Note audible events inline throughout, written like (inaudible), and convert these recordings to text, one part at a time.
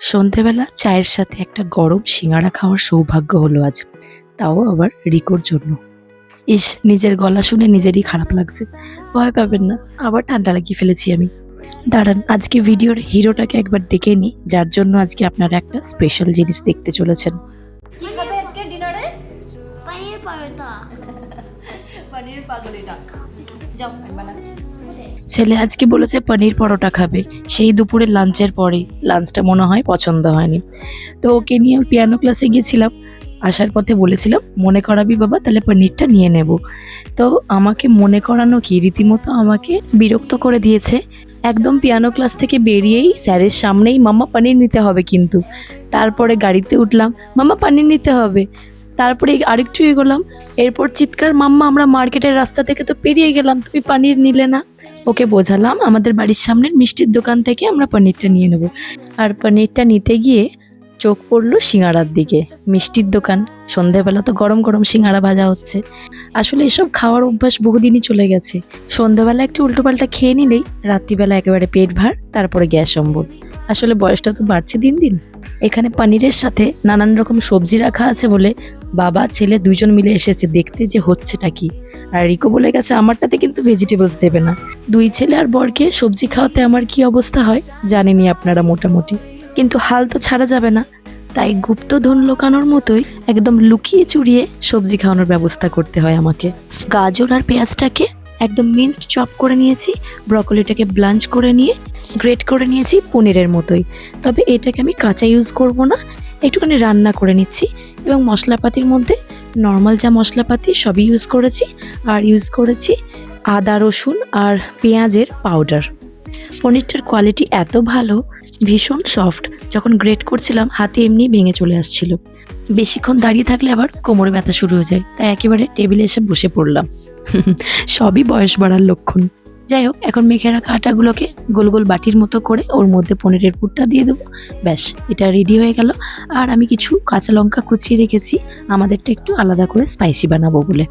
সন্ধেবেলা চায়ের সাথে একটা গরম সিঙ্গারা খাওয়ার সৌভাগ্য হলো আজ। তাও আবার রিকোর জন্য। ইস, নিজের গলা শুনে নিজেরই খারাপ লাগছে। ভয় পাবেন না, আবার ঠান্ডা লাগিয়ে ফেলেছি আমি। দাঁড়ান, আজকে ভিডিওর হিরোটাকে একবার ডেকে নিই, যার জন্য আজকে আপনারা একটা স্পেশাল জিনিস দেখতে চলেছেন। পনির যাও, আমি বানাচ্ছি। ছেলে আজকে বলেছে পনির পরোটা খাবে। সেই দুপুরে লাঞ্চের পরে, লাঞ্চটা মনে হয় পছন্দ হয়নি। তো ওকে নিয়ে পিয়ানো ক্লাসে গিয়েছিলাম। আসার পথে বলেছিলাম, মনে করাবি বাবা, তাহলে পনিরটা নিয়ে নেব। তো আমাকে মনে করানো কি, রীতিমতো আমাকে বিরক্ত করে দিয়েছে। একদম পিয়ানো ক্লাস থেকে বেরিয়েই স্যারের সামনেই, মাম্মা, পনির নিতে হবে কিন্তু। তারপরে গাড়িতে উঠলাম, মাম্মা, পনির নিতে হবে। তারপরে আরেকটু এগোলাম এরপর চিৎকার, মাম্মা, আমরা মার্কেটের রাস্তা থেকে তো পেরিয়ে গেলাম, তুমি পনির নিলে না? ওকে বোঝালাম, আমাদের বাড়ির সামনের মিষ্টির দোকান থেকে আমরা পনিরটা নিয়ে নেব। আর পনিরটা নিতে গিয়ে চোখ পড়ল সিঙ্গারার দিকে, মিষ্টির দোকান। সন্ধেবেলা তো গরম গরম সিঙ্গারা ভাজা হচ্ছে। আসলে এসব খাওয়ার অভ্যাস বহুদিনই চলে গেছে। সন্ধেবেলা একটু উল্টোপাল্টা খেয়ে নিলেই রাত্রিবেলা একেবারে পেট ভার, তারপরে গ্যাস অম্বল। আসলে বয়সটা তো বাড়ছে দিন দিন। এখানে পনিরের সাথে নানান রকম সবজি রাখা আছে বলে বাবা, ছেলে দুজন মিলে এসেছে দেখতে যে হচ্ছেটা কি। আর রিকো বলে গেছে, আমারটাতে কিন্তু ভেজিটেবলস দেবে না। দুই ছেলে আর বরকে সবজি খাওয়াতে আমার কি অবস্থা হয়? জানেনই আপনারা মোটামুটি। কিন্তু হাল তো ছাড়া যাবে না। তাই গুপ্তধন লোকানোর মতোই একদম লুকিয়ে চুরিয়ে সবজি খাওয়ানোর ব্যবস্থা করতে হয় আমাকে। গাজর আর পেঁয়াজটাকে একদম মিন্সড চপ করে নিয়েছি, ব্রকলিটাকে ব্লাঞ্চ করে নিয়ে গ্রেট করে নিয়েছি পনিরের মতোই। তবে এটাকে আমি কাঁচা ইউজ করব না একটুখানি রান্না করে নিচ্ছি এবং মশলাপাতির মধ্যে নর্মাল যা মশলাপাতি সবই ইউজ করেছি আর ইউজ করেছি আদা, রসুন আর পেঁয়াজের পাউডার পনিরটার কোয়ালিটি এত ভালো, ভীষণ সফট যখন গ্রেট করছিলাম, হাতে এমনি ভেঙে চলে আসছিল। বেশিক্ষণ দাঁড়িয়ে থাকলে আবার কোমরে ব্যথা শুরু হয়ে যায়, তাই একেবারে টেবিলে এসে বসে পড়লাম। (laughs) সবই বয়স বাড়ার লক্ষণ। যাই হোক, এখন মেখে রাখা আটাগুলোকে গোল গোল বাটির মতো করে ওর মধ্যে পনিরের পুরটা দিয়ে দেবো। ব্যাস, এটা রেডি হয়ে গেল। আর আমি কিছু কাঁচা লঙ্কা কুচিয়ে রেখেছি। আমাদেরটা একটু আলাদা করে স্পাইসি বানাবো বলে।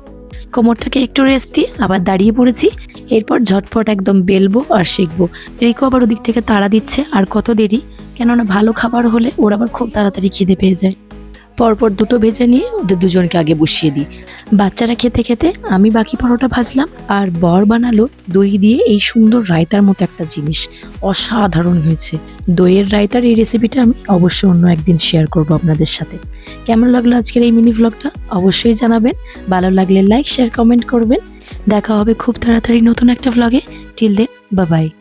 কোমরটাকে একটু রেস্ট দিয়ে আবার দাঁড়িয়ে পড়েছি। এরপর ঝটফট একদম বেলবো আর শিখব রিকো আবার ওদিক থেকে তাড়া দিচ্ছে, আর কত দেরি। কেননা ভালো খাবার হলে ওর আবার খুব তাড়াতাড়ি খিদে পেয়ে যায়। পরপর দুটো ভেজে নিয়ে ওদের দুজনকে আগে বসিয়ে দিই। বাচ্চারা খেতে খেতে আমি বাকি পরোটা ভাজলাম আর বর বানালো দই দিয়ে এই সুন্দর রায়তার মতো একটা জিনিস। অসাধারণ হয়েছে। দইয়ের রায়তার এই রেসিপিটা আমি অবশ্যই অন্য একদিন শেয়ার করব আপনাদের সাথে। কেমন লাগল আজকের এই মিনি ভ্লগটা অবশ্যই জানাবেন। ভালো লাগলে লাইক শেয়ার কমেন্ট করবেন। দেখা হবে খুব তাড়াতাড়ি নতুন একটা ভ্লগে টিল দেন বাবাই